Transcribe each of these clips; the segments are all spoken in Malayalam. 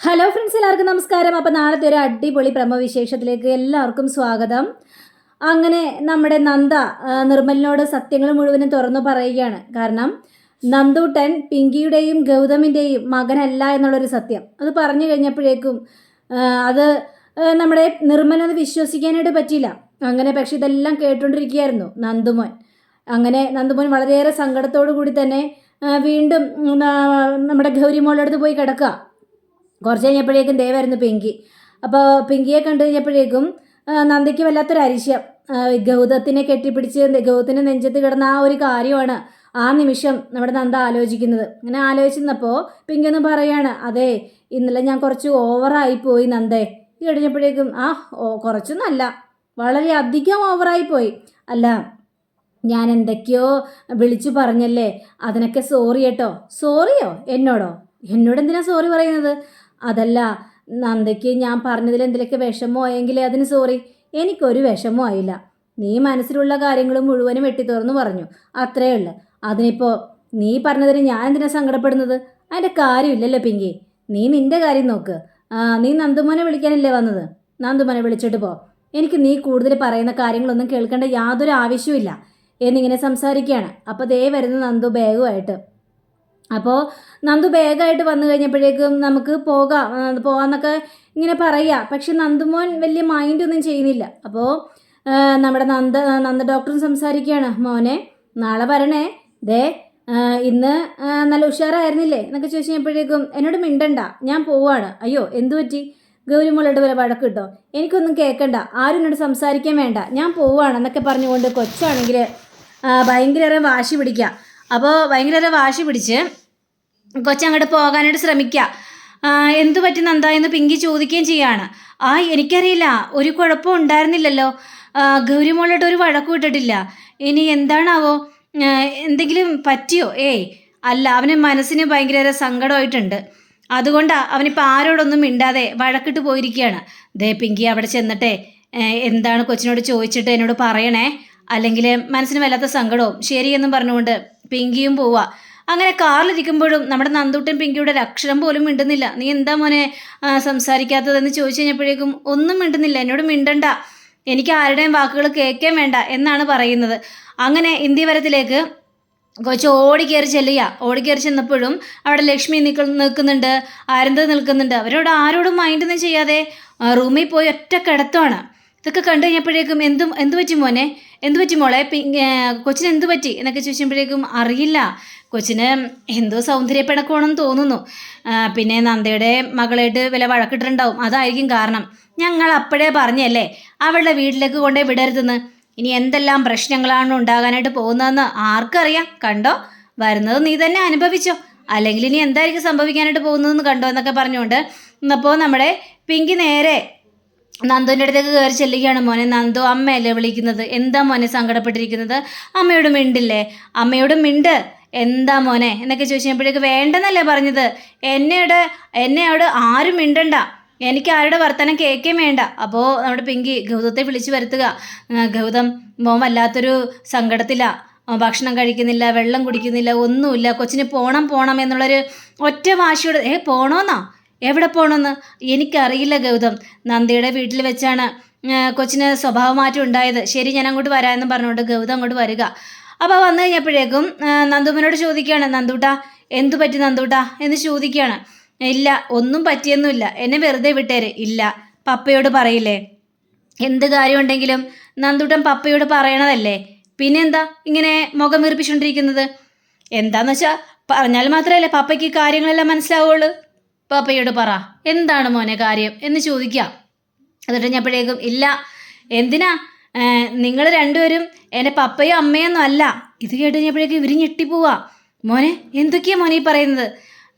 ഹലോ ഫ്രണ്ട്സ് എല്ലാവർക്കും നമസ്കാരം. അപ്പോൾ നാളത്തെ ഒരു അടിപൊളി ബ്രഹ്മവിശേഷത്തിലേക്ക് എല്ലാവർക്കും സ്വാഗതം. അങ്ങനെ നമ്മുടെ നന്ദ നിർമ്മലിനോട് സത്യങ്ങൾ മുഴുവനും തുറന്നു പറയുകയാണ്. കാരണം നന്ദൂട്ടൻ പിങ്കിയുടെയും ഗൗതമിന്റെയും മകനല്ല എന്നുള്ളൊരു സത്യം. അത് പറഞ്ഞു കഴിഞ്ഞപ്പോഴേക്കും അത് നമ്മുടെ നിർമ്മലത് വിശ്വസിക്കാനായിട്ട് പറ്റിയില്ല. അങ്ങനെ പക്ഷെ ഇതെല്ലാം കേട്ടുകൊണ്ടിരിക്കുകയായിരുന്നു നന്ദുമോൻ. അങ്ങനെ നന്ദുമോൻ വളരെയേറെ സങ്കടത്തോടു കൂടി തന്നെ വീണ്ടും നമ്മുടെ ഗൗരിമോളുടെ അടുത്ത് പോയി കിടക്കുക. കുറച്ച് കഴിഞ്ഞപ്പോഴേക്കും ദേവായിരുന്നു പിങ്കി. അപ്പോൾ പിങ്കിയെ കണ്ടു കഴിഞ്ഞപ്പോഴേക്കും നന്ദിക്ക് വല്ലാത്തൊരു അരിശ്യം. ഗൗതത്തിനെ കെട്ടിപ്പിടിച്ച് ഗൗതത്തിന്റെ നെഞ്ചത്ത് കിടന്ന ആ ഒരു കാര്യമാണ് ആ നിമിഷം നമ്മുടെ നന്ദ ആലോചിക്കുന്നത്. അങ്ങനെ ആലോചിച്ചിരുന്നപ്പോൾ പിങ്കി ഒന്ന് പറയാണ് അതെ ഇന്നലെ ഞാൻ കുറച്ച് ഓവറായി പോയി നന്ദേ. കഴിഞ്ഞപ്പോഴേക്കും ആ ഓ കുറച്ചൊന്നല്ല വളരെ അധികം ഓവറായി പോയി. അല്ല ഞാൻ എന്തൊക്കെയോ വിളിച്ചു പറഞ്ഞല്ലേ? അതിനൊക്കെ സോറി കേട്ടോ. സോറിയോ? എന്നോടോ? എന്നോട് എന്തിനാ സോറി പറയുന്നത്? അതല്ല നന്ദയ്ക്ക് ഞാൻ പറഞ്ഞതിൽ എന്തിലൊക്കെ വിഷമോ എങ്കിൽ അതിന് സോറി എനിക്കൊരു വിഷമോ ആയില്ല. നീ മനസ്സിലുള്ള കാര്യങ്ങൾ മുഴുവനും വെട്ടിത്തുറന്നു പറഞ്ഞു. അത്രേ ഉള്ളു. അതിനിപ്പോൾ നീ പറഞ്ഞതിന് ഞാൻ എന്തിനാ സങ്കടപ്പെടുന്നത്? അതിന്റെ കാര്യമില്ലല്ലോ പിങ്കി. നീ നിന്റെ കാര്യം നോക്ക്. നീ നന്ദുമോനെ വിളിക്കാനല്ലേ വന്നത്? നന്ദുമോനെ വിളിച്ചിട്ട് പോ. എനിക്ക് നീ കൂടുതൽ പറയുന്ന കാര്യങ്ങളൊന്നും കേൾക്കേണ്ട യാതൊരു ആവശ്യമില്ല എന്നിങ്ങനെ സംസാരിക്കുകയാണ്. അപ്പോൾ ദേ വരുന്ന നന്ദു ബാഗുമായിട്ട്. അപ്പോൾ നന്ദു ബാഗായിട്ട് വന്നു കഴിഞ്ഞപ്പോഴേക്കും നമുക്ക് പോകാം പോകാമെന്നൊക്കെ ഇങ്ങനെ പറയുക പക്ഷെ നന്ദുമോൻ വലിയ മൈൻഡൊന്നും ചെയ്യുന്നില്ല. അപ്പോൾ നമ്മുടെ നന്ദ നന്ദ ഡോക്ടറും സംസാരിക്കുകയാണ്. മോനെ നാളെ വരണേ. ദേ ഇന്ന് നല്ല ഉഷാറായിരുന്നില്ലേ? എന്നൊക്കെ ചോദിച്ചു കഴിഞ്ഞപ്പോഴേക്കും എന്നോട് മിണ്ടണ്ട. ഞാൻ പോവാണ്. അയ്യോ എന്തു പറ്റി? ഗൗരിമോളോട് വരെ വഴക്ക് കിട്ടോ? എനിക്കൊന്നും കേൾക്കണ്ട ആരും എന്നോട് സംസാരിക്കാൻ വേണ്ട. ഞാൻ പോവാണ് എന്നൊക്കെ പറഞ്ഞുകൊണ്ട് കൊച്ചാണെങ്കിൽ ഭയങ്കര വാശി പിടിക്കുക അപ്പോൾ ഭയങ്കര വാശി പിടിച്ച് കൊച്ചങ്ങോട്ട് പോകാനായിട്ട് ശ്രമിക്കുക എന്തു പറ്റി നന്ദ എന്ന് പിങ്കി ചോദിക്കുകയും ചെയ്യാണ്. ആ എനിക്കറിയില്ല. ഒരു കുഴപ്പം ഉണ്ടായിരുന്നില്ലല്ലോ. ഗൗരിമോളോട്ട് ഒരു വഴക്ക് വിട്ടിട്ടില്ല. ഇനി എന്താണാവോ? എന്തെങ്കിലും പറ്റിയോ? ഏയ് അല്ല അവന് മനസ്സിന് ഭയങ്കര സങ്കടമായിട്ടുണ്ട്. അതുകൊണ്ടാണ് അവനിപ്പോൾ ആരോടൊന്നും മിണ്ടാതെ വഴക്കിട്ട് പോയിരിക്കുകയാണ്. ദേ പിങ്കി അവിടെ ചെന്നിട്ടെ എന്താണ് കൊച്ചിനോട് ചോദിച്ചിട്ട് എന്നോട് പറയണേ? അല്ലെങ്കിൽ മനസ്സിന് വല്ലാത്ത സങ്കടവും. ശരിയെന്നും പറഞ്ഞുകൊണ്ട് പിങ്കിയും പോവാ. അങ്ങനെ കാറിലിരിക്കുമ്പോഴും നമ്മുടെ നന്ദൂട്ടൻ പിങ്കിയുടെ ഒരു അക്ഷരം പോലും മിണ്ടുന്നില്ല. നീ എന്താ മോനെ സംസാരിക്കാത്തതെന്ന് ചോദിച്ചു കഴിഞ്ഞപ്പോഴേക്കും ഒന്നും മിണ്ടുന്നില്ല എന്നോട് മിണ്ടണ്ട. എനിക്ക് ആരുടെയും വാക്കുകൾ കേൾക്കാൻ വേണ്ട എന്നാണ് പറയുന്നത്. അങ്ങനെ ഇന്ത്യവരത്തിലേക്ക് കൊച്ചു ഓടി കയറി ചെല്ലുക. ഓടി കയറി ചെന്നപ്പോഴും അവിടെ ലക്ഷ്മി നിൽക്ക നിൽക്കുന്നുണ്ട്. ആരന്ത് നിൽക്കുന്നുണ്ട്. അവരോട് ആരോടും മൈൻഡൊന്നും ചെയ്യാതെ റൂമിൽ പോയി ഒറ്റ കിടത്തുവാണ് ഇതൊക്കെ കണ്ടു കഴിഞ്ഞപ്പോഴേക്കും എന്തും എന്തു പറ്റി മോനെ? എന്തു പറ്റി മോളെ? കൊച്ചിന് എന്തു പറ്റി? എന്നൊക്കെ ചോദിച്ചപ്പോഴേക്കും അറിയില്ല. കൊച്ചിന് എന്തോ സൗന്ദര്യപ്പിണക്കമാണെന്ന് തോന്നുന്നു. പിന്നെ നന്ദയുടെ മകളായിട്ട് വില വഴക്കിട്ടിട്ടുണ്ടാവും. അതായിരിക്കും കാരണം. ഞങ്ങൾ അപ്പോഴേ പറഞ്ഞല്ലേ അവളുടെ വീട്ടിലേക്ക് കൊണ്ടേ വിടരുതെന്ന്. ഇനി എന്തെല്ലാം പ്രശ്നങ്ങളാണ് ഉണ്ടാകാനായിട്ട് പോകുന്നതെന്ന് ആർക്കറിയാം. കണ്ടോ? വരുന്നത് നീ തന്നെ അനുഭവിച്ചോ. അല്ലെങ്കിൽ ഇനി എന്തായിരിക്കും സംഭവിക്കാനായിട്ട് പോകുന്നതെന്ന് കണ്ടോ എന്നൊക്കെ പറഞ്ഞുകൊണ്ട്. അപ്പോൾ നമ്മുടെ പിങ്കി നേരെ നന്ദുവിന്റെ അടുത്തേക്ക് കയറി ചെല്ലുകയാണ് മോനെ. നന്ദു അമ്മയല്ലേ വിളിക്കുന്നത്? എന്താ മോനെ സങ്കടപ്പെട്ടിരിക്കുന്നത്? അമ്മയോട് മിണ്ടില്ലേ? അമ്മയോട് മിണ്ട്. എന്താ മോനെ? എന്നൊക്കെ ചോദിച്ചപ്പോഴേക്ക് വേണ്ടെന്നല്ലേ പറഞ്ഞത്? എന്നോട് എന്നെ അവിടെ ആരും മിണ്ടണ്ട. എനിക്ക് ആരുടെ വർത്തനം കേൾക്കുകയും വേണ്ട. അപ്പോൾ നമ്മുടെ പിങ്കി ഗൗതത്തെ വിളിച്ചു വരുത്തുക. ഗൗതം മോൻ വല്ലാത്തൊരു സങ്കടത്തിലാണ് ഭക്ഷണം കഴിക്കുന്നില്ല വെള്ളം കുടിക്കുന്നില്ല ഒന്നുമില്ല. കൊച്ചിന് പോണം പോണം എന്നുള്ളൊരു ഒറ്റ വാശിയോട് ഏ പോണോന്നാ? എവിടെ പോകണമെന്ന് എനിക്കറിയില്ല ഗൗതം. നന്ദിയുടെ വീട്ടിൽ വെച്ചാണ് കൊച്ചിന് സ്വഭാവമാറ്റം ഉണ്ടായത്. ശരി ഞാൻ അങ്ങോട്ട് വരാമെന്ന് പറഞ്ഞുകൊണ്ട് ഗൗതം അങ്ങോട്ട് വരിക. അപ്പോൾ വന്നു കഴിഞ്ഞപ്പോഴേക്കും നന്ദുമ്മനോട് ചോദിക്കുകയാണ് നന്ദൂട്ടാ എന്തു പറ്റി നന്ദൂട്ടാ? എന്ന് ചോദിക്കുകയാണ്. ഇല്ല ഒന്നും പറ്റിയൊന്നുമില്ല. എന്നെ വെറുതെ വിട്ടേര്. ഇല്ല പപ്പയോട് പറയില്ലേ? എന്ത് കാര്യമുണ്ടെങ്കിലും നന്ദൂട്ടൻ പപ്പയോട് പറയണതല്ലേ? പിന്നെന്താ ഇങ്ങനെ മുഖം വീർപ്പിച്ചുകൊണ്ടിരിക്കുന്നത്? എന്താന്ന് വെച്ചാൽ പറഞ്ഞാൽ മാത്രമല്ലേ പപ്പയ്ക്ക് കാര്യങ്ങളെല്ലാം മനസ്സിലാവുള്ളൂ. പപ്പയോട് പറ എന്താണ് മോനെ കാര്യം? എന്ന് ചോദിക്കാം. എന്നിട്ട് ഞാപ്പോഴേക്കും ഇല്ല എന്തിനാ? നിങ്ങൾ രണ്ടുപേരും എന്റെ പപ്പയും അമ്മയൊന്നും അല്ല. ഇത് കേട്ട് കഴിഞ്ഞപ്പോഴേക്കും ഇവർ ഞെട്ടിപ്പോവാ. മോനെ എന്തൊക്കെയാ മോനെ ഈ പറയുന്നത്?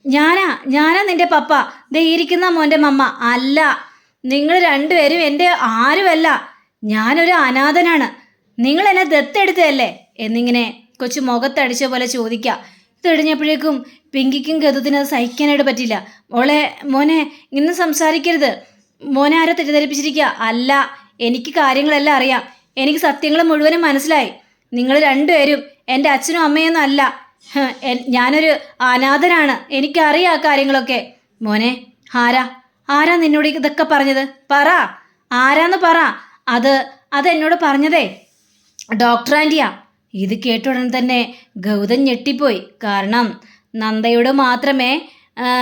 ഞാനാ ഞാനാ നിന്റെ പപ്പ. ദേ ഇരിക്കുന്ന മോന്റെ മമ്മ. അല്ല നിങ്ങൾ രണ്ടുപേരും എന്റെ ആരുമല്ല. ഞാനൊരു അനാഥനാണ്. നിങ്ങൾ എന്നെ ദത്തെടുത്തതല്ലേ? എന്നിങ്ങനെ കൊച്ചു മുഖത്തടിച്ച പോലെ ചോദിക്കുക കഴിഞ്ഞപ്പോഴേക്കും പിങ്കിക്കും ഗതത്തിനും അത് സഹിക്കാനായിട്ട് പറ്റില്ല മോളെ മോനെ ഇന്ന് സംസാരിക്കരുത്. മോനെ ആരോ തെറ്റിദ്ധരിപ്പിച്ചിരിക്കുക അല്ല എനിക്ക് കാര്യങ്ങളെല്ലാം അറിയാം. എനിക്ക് സത്യങ്ങൾ മുഴുവനും മനസ്സിലായി. നിങ്ങൾ രണ്ടുപേരും എന്റെ അച്ഛനും അമ്മയൊന്നും അല്ല. ഞാനൊരു അനാഥനാണ്. എനിക്കറിയാം ആ കാര്യങ്ങളൊക്കെ. മോനെ ആരാ? ആരാ നിന്നോട് ഇതൊക്കെ പറഞ്ഞത്? പറ. ആരാന്ന് പറ. അത് അത് എന്നോട് പറഞ്ഞതേ. ഡോക്ടർ ആന്റിയാ ഇത് കേട്ട ഉടനെ തന്നെ ഗൗതം ഞെട്ടിപ്പോയി. കാരണം നന്ദയോട് മാത്രമേ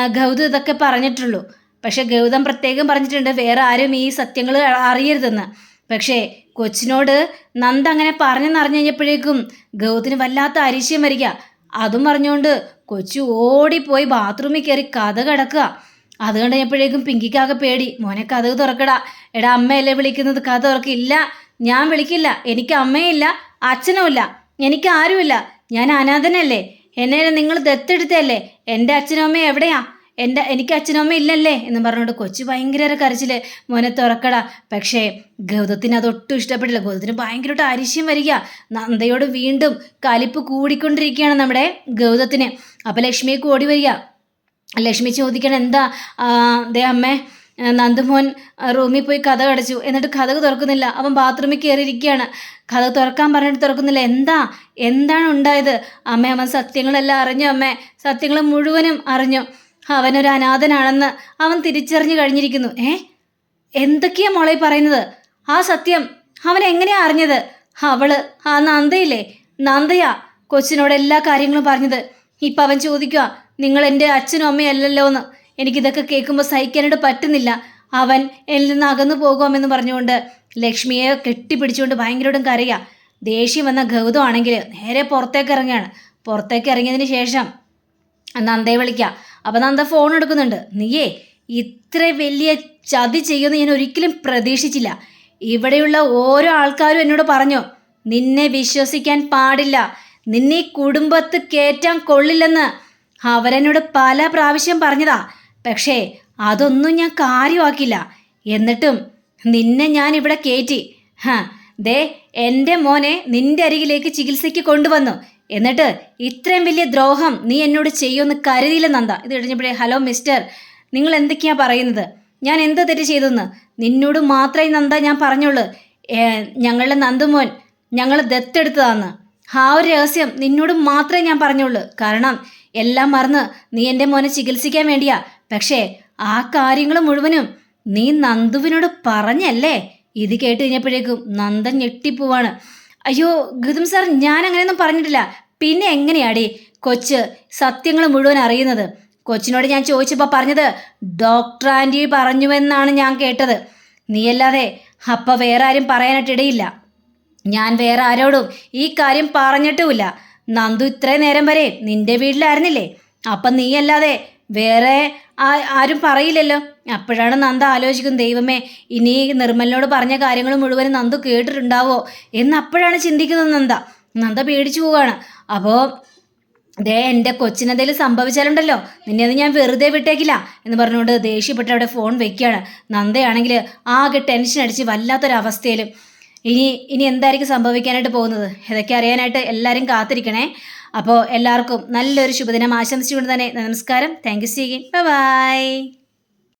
ഗൗതം ഇതൊക്കെ പറഞ്ഞിട്ടുള്ളൂ. പക്ഷെ ഗൗതം പ്രത്യേകം പറഞ്ഞിട്ടുണ്ട് വേറെ ആരും ഈ സത്യങ്ങൾ അറിയരുതെന്ന്. പക്ഷേ കൊച്ചിനോട് നന്ദ അങ്ങനെ പറഞ്ഞെന്നറിഞ്ഞു കഴിഞ്ഞപ്പോഴേക്കും ഗൗതത്തിന് വല്ലാത്ത അരിശയം വരിക. അതും പറഞ്ഞുകൊണ്ട് കൊച്ചു ഓടിപ്പോയി ബാത്റൂമിൽ കയറി കഥ കിടക്കുക. അത് കണ്ടപ്പോഴേക്കും പിങ്കിക്കാകെ പേടി. മോനെ കഥ തുറക്കടാ. എടാ അമ്മയല്ലേ വിളിക്കുന്നത്? കഥ തുറക്കില്ല. ഞാൻ വിളിക്കില്ല. എനിക്ക് അമ്മയില്ല അച്ഛനുമില്ല. എനിക്ക് ആരുമില്ല. ഞാൻ അനാഥനല്ലേ. എന്നെ നിങ്ങൾ ദത്തെടുത്തല്ലേ എന്റെ അച്ഛനും അമ്മയും എവിടെയാ? എന്റെ എനിക്ക് അച്ഛനും അമ്മയും ഇല്ലല്ലേ? എന്ന് പറഞ്ഞുകൊണ്ട് കൊച്ചു ഭയങ്കര കരച്ചിൽ. മോനെ തുറക്കടാ. പക്ഷേ ഗൗതത്തിന് അതൊട്ടും ഇഷ്ടപ്പെട്ടില്ല. ഗൗതത്തിന് ഭയങ്കരമായിട്ട് അരിശ്യം വരിക. നന്ദയോട് വീണ്ടും കലിപ്പ് കൂടിക്കൊണ്ടിരിക്കുകയാണ് നമ്മുടെ ഗൗതത്തിന്. അപ്പം ലക്ഷ്മിയെ കൂടി വരിക. ലക്ഷ്മി ചോദിക്കണം എന്താ ദേ അമ്മേ നന്ദുമോൻ റൂമിൽ പോയി കഥ അടച്ചു എന്നിട്ട് കഥക് തുറക്കുന്നില്ല. അവൻ ബാത്റൂമിൽ കയറിയിരിക്കുകയാണ് കഥ തുറക്കാൻ പറഞ്ഞിട്ട് തുറക്കുന്നില്ല. എന്താ? എന്താണ് ഉണ്ടായത്? അമ്മ അവൻ സത്യങ്ങളെല്ലാം അറിഞ്ഞു അമ്മേ. സത്യങ്ങൾ മുഴുവനും അറിഞ്ഞു. അവനൊരു അനാഥനാണെന്ന് അവൻ തിരിച്ചറിഞ്ഞു കഴിഞ്ഞിരിക്കുന്നു. ഏ? എന്തൊക്കെയാ മോളെ പറയുന്നത്? ആ സത്യം അവൻ എങ്ങനെയാ അറിഞ്ഞത്? അവൾ ആ നന്ദയില്ലേ? നന്ദയാ കൊച്ചിനോട് എല്ലാ കാര്യങ്ങളും പറഞ്ഞത്. ഇപ്പം അവൻ ചോദിക്കുക നിങ്ങൾ എന്റെ അച്ഛനും അമ്മയല്ലല്ലോ എന്ന് എനിക്കിതൊക്കെ കേൾക്കുമ്പോൾ സഹിക്കാനായിട്ട് പറ്റുന്നില്ല. അവൻ എന്നിൽ നിന്ന് അകന്നു പോകുമെന്ന് പറഞ്ഞുകൊണ്ട് ലക്ഷ്മിയെ കെട്ടിപ്പിടിച്ചുകൊണ്ട് ഭയങ്കരമായിട്ടും കരയുക ദേഷ്യം വന്ന ഗൗതമാണെങ്കിൽ നേരെ പുറത്തേക്ക് ഇറങ്ങുകയാണ്. പുറത്തേക്ക് ഇറങ്ങിയതിന് ശേഷം നന്ദയെ വിളിക്കുക അപ്പം നന്ദ ഫോൺ എടുക്കുന്നുണ്ട്. നീയേ ഇത്ര വലിയ ചതി ചെയ്യുമെന്ന് ഞാൻ ഒരിക്കലും പ്രതീക്ഷിച്ചില്ല. ഇവിടെയുള്ള ഓരോ ആൾക്കാരും എന്നോട് പറഞ്ഞു നിന്നെ വിശ്വസിക്കാൻ പാടില്ല. നിന്നെ കുടുംബത്ത് കയറ്റാൻ കൊള്ളില്ലെന്ന് അവരെന്നോട് പല പ്രാവശ്യം പറഞ്ഞതാ. പക്ഷേ അതൊന്നും ഞാൻ കാര്യമാക്കില്ല എന്നിട്ടും നിന്നെ ഞാൻ ഇവിടെ കയറ്റി ഹാ ദേ എന്റെ മോനെ നിന്റെ അരികിലേക്ക് ചികിത്സയ്ക്ക് കൊണ്ടുവന്നു. എന്നിട്ട് ഇത്രയും വലിയ ദ്രോഹം നീ എന്നോട് ചെയ്യുമെന്ന് കരുതിയില്ല നന്ദ. ഇത് കഴിഞ്ഞപ്പോഴേ ഹലോ മിസ്റ്റർ നിങ്ങൾ എന്തൊക്കെയാണ് പറയുന്നത്? ഞാൻ എന്ത് തെറ്റ് ചെയ്തെന്ന്? നിന്നോട് മാത്രമേ നന്ദ ഞാൻ പറഞ്ഞുള്ളൂ. ഞങ്ങളുടെ നന്ദുമോൻ ഞങ്ങൾ ദത്തെടുത്തതാന്ന്. ആ ഒരു രഹസ്യം നിന്നോട് മാത്രമേ ഞാൻ പറഞ്ഞുള്ളൂ. കാരണം എല്ലാം മറന്ന് നീ എന്റെ മോനെ ചികിത്സിക്കാൻ വേണ്ടിയാ. പക്ഷേ ആ കാര്യങ്ങൾ മുഴുവനും നീ നന്ദുവിനോട് പറഞ്ഞല്ലേ? ഇത് കേട്ട് കഴിഞ്ഞപ്പോഴേക്കും നന്ദൻ ഞെട്ടിപ്പോവാണ്. അയ്യോ ഗുദം സാർ ഞാൻ അങ്ങനെയൊന്നും പറഞ്ഞിട്ടില്ല. പിന്നെ എങ്ങനെയാടി കൊച്ച് സത്യങ്ങൾ മുഴുവൻ അറിയുന്നത്? കൊച്ചിനോട് ഞാൻ ചോദിച്ചപ്പോൾ പറഞ്ഞത് ഡോക്ടർ ആന്റി പറഞ്ഞുവെന്നാണ് ഞാൻ കേട്ടത്. നീയല്ലാതെ അപ്പം വേറെ ആരും പറയാനായിട്ട് ഇടയില്ല. ഞാൻ വേറെ ആരോടും ഈ കാര്യം പറഞ്ഞിട്ടുമില്ല. നന്ദു ഇത്രയും നേരം വരെ നിന്റെ വീട്ടിലായിരുന്നില്ലേ? അപ്പം നീയല്ലാതെ വേറെ ആരും പറയില്ലല്ലോ? അപ്പോഴാണ് നന്ദ ആലോചിക്കും ദൈവമേ ഇനി നിർമ്മലിനോട് പറഞ്ഞ കാര്യങ്ങൾ മുഴുവൻ നന്ദു കേട്ടിട്ടുണ്ടാവോ എന്ന് അപ്പോഴാണ് ചിന്തിക്കുന്നത് നന്ദ. നന്ദ പേടിച്ചു പോവുകയാണ്. അപ്പോൾ ദേ എന്റെ കൊച്ചിനെന്തെങ്കിലും സംഭവിച്ചാലുണ്ടല്ലോ? നിന്നെ അത് ഞാൻ വെറുതെ വിട്ടേക്കില്ല എന്ന് പറഞ്ഞുകൊണ്ട് ദേഷ്യപ്പെട്ട് അവിടെ ഫോൺ വെക്കുകയാണ്. നന്ദയാണെങ്കിൽ ആകെ ടെൻഷൻ അടിച്ച് വല്ലാത്തൊരവസ്ഥയിലും ഇനി ഇനി എന്തായിരിക്കും സംഭവിക്കാനായിട്ട് പോകുന്നത്? ഇതൊക്കെ അറിയാനായിട്ട് എല്ലാവരും കാത്തിരിക്കണേ. അപ്പോൾ എല്ലാവർക്കും നല്ലൊരു ശുഭദിനം ആശംസിച്ചുകൊണ്ട് തന്നെ നമസ്കാരം. Thank you സീഗിൻ by